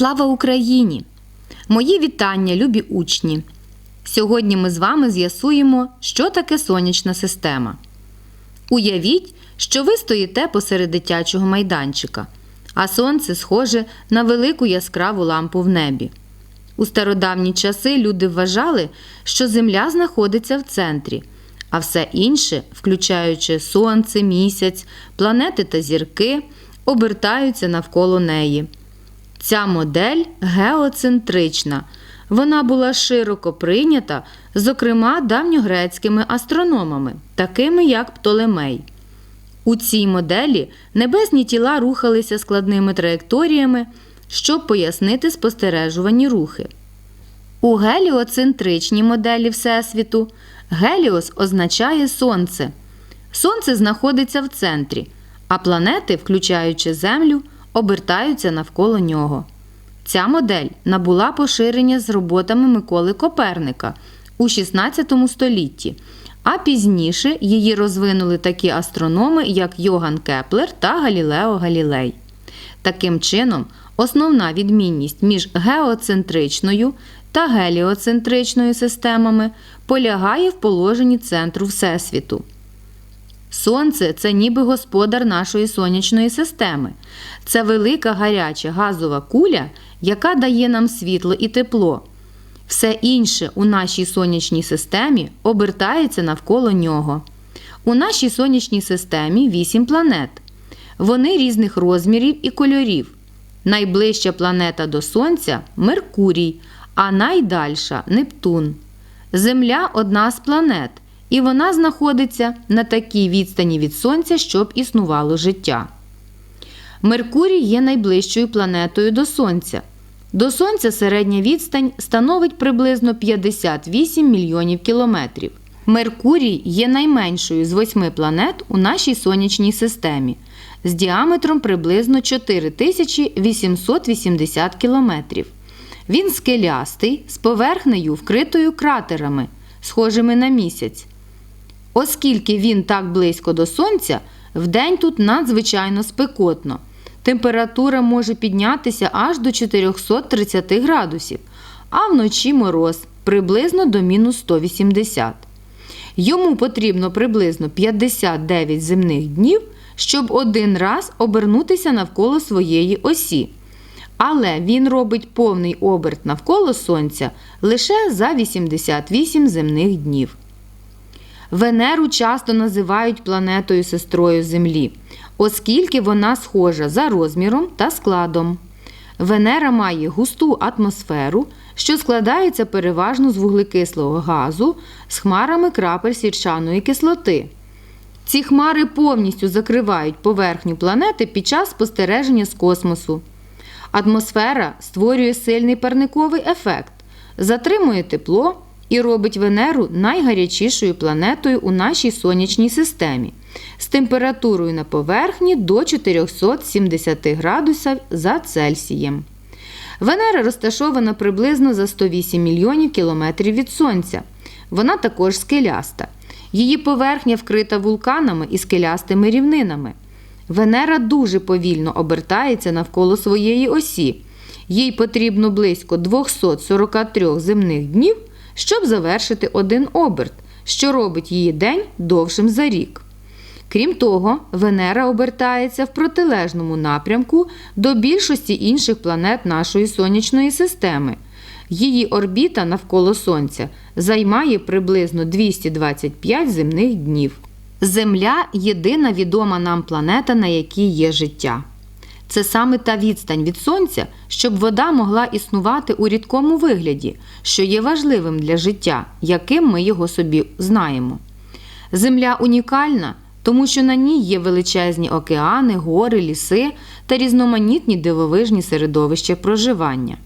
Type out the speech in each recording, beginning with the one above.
Слава Україні! Мої вітання, любі учні! Сьогодні ми з вами з'ясуємо, що таке сонячна система. Уявіть, що ви стоїте посеред дитячого майданчика, а сонце схоже на велику яскраву лампу в небі. У стародавні часи люди вважали, що Земля знаходиться в центрі, а все інше, включаючи сонце, місяць, планети та зірки, обертаються навколо неї. Ця модель геоцентрична. Вона була широко прийнята, зокрема давньогрецькими астрономами, такими як Птолемей. У цій моделі небесні тіла рухалися складними траєкторіями, щоб пояснити спостережувані рухи. У геліоцентричній моделі Всесвіту геліос означає Сонце. Сонце знаходиться в центрі, а планети, включаючи Землю, обертаються навколо нього. Ця модель набула поширення з роботами Миколи Коперника у 16 столітті, а пізніше її розвинули такі астрономи, як Йоган Кеплер та Галілео Галілей. Таким чином, основна відмінність між геоцентричною та геліоцентричною системами полягає в положенні центру Всесвіту. Сонце це ніби господар нашої сонячної системи. Це велика гаряча газова куля, яка дає нам світло і тепло. Все інше у нашій сонячній системі обертається навколо нього. У нашій сонячній системі 8 планет. Вони різних розмірів і кольорів. Найближча планета до Сонця Меркурій, а найдальша Нептун. Земля одна з планет, і вона знаходиться на такій відстані від Сонця, щоб існувало життя. Меркурій є найближчою планетою до Сонця. До Сонця середня відстань становить приблизно 58 мільйонів кілометрів. Меркурій є найменшою з восьми планет у нашій сонячній системі з діаметром приблизно 4880 кілометрів. Він скелястий з поверхнею, вкритою кратерами, схожими на місяць. Оскільки він так близько до Сонця, вдень тут надзвичайно спекотно. Температура може піднятися аж до 430 градусів, а вночі мороз приблизно до мінус 180. Йому потрібно приблизно 59 земних днів, щоб один раз обернутися навколо своєї осі. Але він робить повний оберт навколо Сонця лише за 88 земних днів. Венеру часто називають планетою сестрою Землі, оскільки вона схожа за розміром та складом. Венера має густу атмосферу, що складається переважно з вуглекислого газу з хмарами крапель сірчаної кислоти. Ці хмари повністю закривають поверхню планети під час спостереження з космосу. Атмосфера створює сильний парниковий ефект, затримує тепло і робить Венеру найгарячішою планетою у нашій сонячній системі з температурою на поверхні до 470 градусів за Цельсієм. Венера розташована приблизно за 108 мільйонів кілометрів від Сонця. Вона також скеляста. Її поверхня вкрита вулканами і скелястими рівнинами. Венера дуже повільно обертається навколо своєї осі. Їй потрібно близько 243 земних днів, щоб завершити один оберт, що робить її день довшим за рік. Крім того, Венера обертається в протилежному напрямку до більшості інших планет нашої сонячної системи. Її орбіта навколо Сонця займає приблизно 225 земних днів. Земля єдина відома нам планета, на якій є життя. Це саме та відстань від Сонця, щоб вода могла існувати у рідкому вигляді, що є важливим для життя, яким ми його собі знаємо. Земля унікальна, тому що на ній є величезні океани, гори, ліси та різноманітні дивовижні середовища проживання.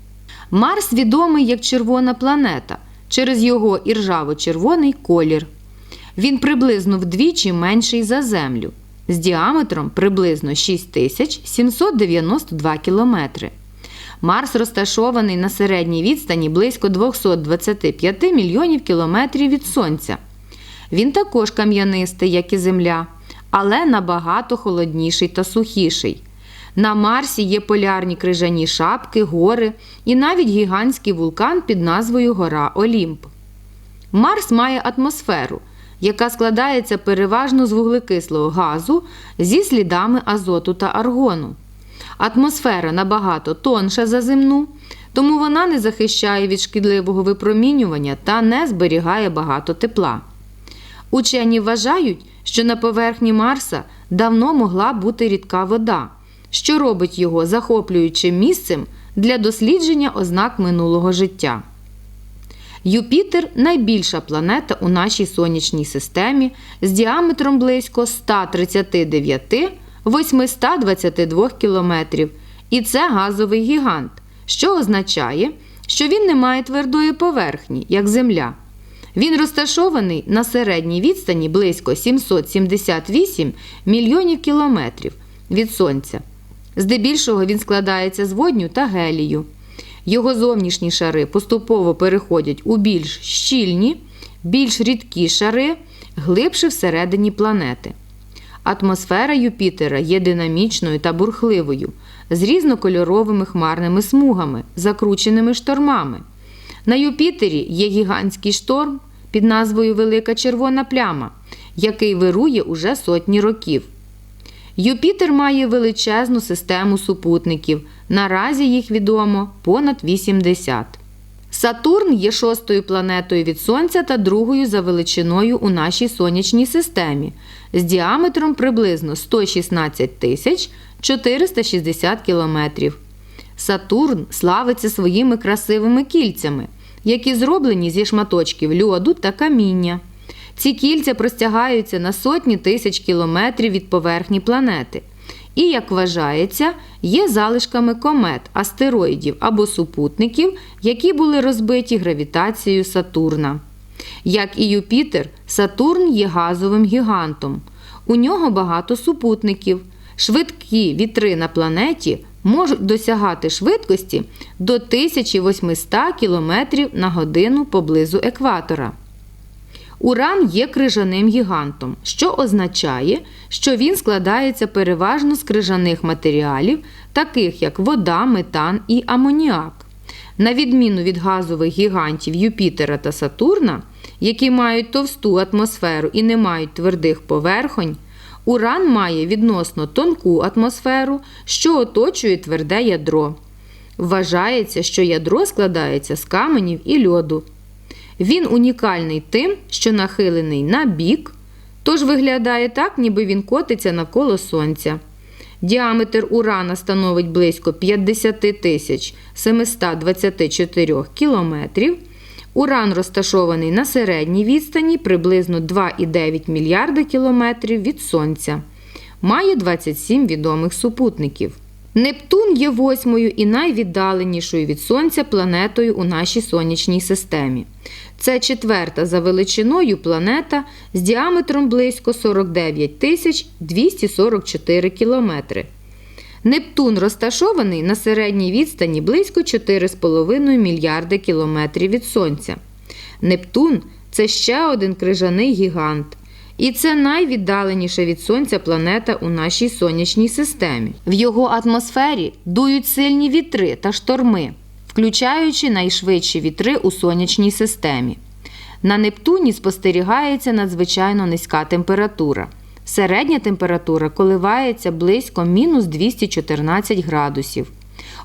Марс відомий як червона планета через його іржаво-червоний колір. Він приблизно вдвічі менший за Землю з діаметром приблизно 6792 кілометри. Марс розташований на середній відстані близько 225 мільйонів кілометрів від Сонця. Він також кам'янистий, як і Земля, але набагато холодніший та сухіший. На Марсі є полярні крижані шапки, гори і навіть гігантський вулкан під назвою Гора Олімп. Марс має атмосферу, яка складається переважно з вуглекислого газу зі слідами азоту та аргону. Атмосфера набагато тонша за земну, тому вона не захищає від шкідливого випромінювання та не зберігає багато тепла. Учені вважають, що на поверхні Марса давно могла бути рідка вода, що робить його захоплюючим місцем для дослідження ознак минулого життя. Юпітер найбільша планета у нашій сонячній системі з діаметром близько 139 822 кілометрів. І це газовий гігант, що означає, що він не має твердої поверхні, як Земля. Він розташований на середній відстані близько 778 мільйонів кілометрів від Сонця. Здебільшого він складається з водню та гелію. Його зовнішні шари поступово переходять у більш щільні, більш рідкі шари, глибше всередині планети. Атмосфера Юпітера є динамічною та бурхливою, з різнокольоровими хмарними смугами, закрученими штормами. На Юпітері є гігантський шторм під назвою Велика Червона пляма, який вирує уже сотні років. Юпітер має величезну систему супутників. Наразі їх відомо понад 80. Сатурн є шостою планетою від Сонця та другою за величиною у нашій сонячній системі з діаметром приблизно 116 тисяч 460 кілометрів. Сатурн славиться своїми красивими кільцями, які зроблені зі шматочків льоду та каміння. Ці кільця простягаються на сотні тисяч кілометрів від поверхні планети. І, як вважається, є залишками комет, астероїдів або супутників, які були розбиті гравітацією Сатурна. Як і Юпітер, Сатурн є газовим гігантом. У нього багато супутників. Швидкі вітри на планеті можуть досягати швидкості до 1800 км на годину поблизу екватора. Уран є крижаним гігантом, що означає, що він складається переважно з крижаних матеріалів, таких як вода, метан і амоніак. На відміну від газових гігантів Юпітера та Сатурна, які мають товсту атмосферу і не мають твердих поверхонь, уран має відносно тонку атмосферу, що оточує тверде ядро. Вважається, що ядро складається з каменів і льоду. Він унікальний тим, що нахилений на бік, тож виглядає так, ніби він котиться навколо Сонця. Діаметр урана становить близько 50 тисяч 724 кілометрів. Уран розташований на середній відстані приблизно 2,9 мільярда кілометрів від Сонця. Має 27 відомих супутників. Нептун є восьмою і найвіддаленішою від Сонця планетою у нашій сонячній системі. Це четверта за величиною планета з діаметром близько 49 тисяч 244 кілометри. Нептун розташований на середній відстані близько 4,5 мільярди кілометрів від Сонця. Нептун це ще один крижаний гігант. І це найвіддаленіша від Сонця планета у нашій сонячній системі. В його атмосфері дують сильні вітри та шторми, включаючи найшвидші вітри у сонячній системі. На Нептуні спостерігається надзвичайно низька температура. Середня температура коливається близько мінус 214 градусів.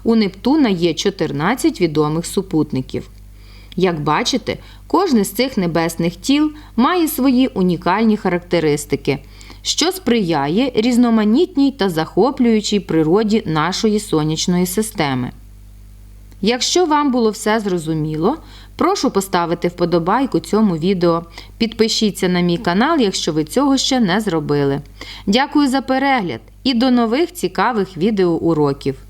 У Нептуна є 14 відомих супутників. Як бачите, кожне з цих небесних тіл має свої унікальні характеристики, що сприяє різноманітній та захоплюючій природі нашої сонячної системи. Якщо вам було все зрозуміло, прошу поставити вподобайку цьому відео. Підпишіться на мій канал, якщо ви цього ще не зробили. Дякую за перегляд і до нових цікавих відеоуроків!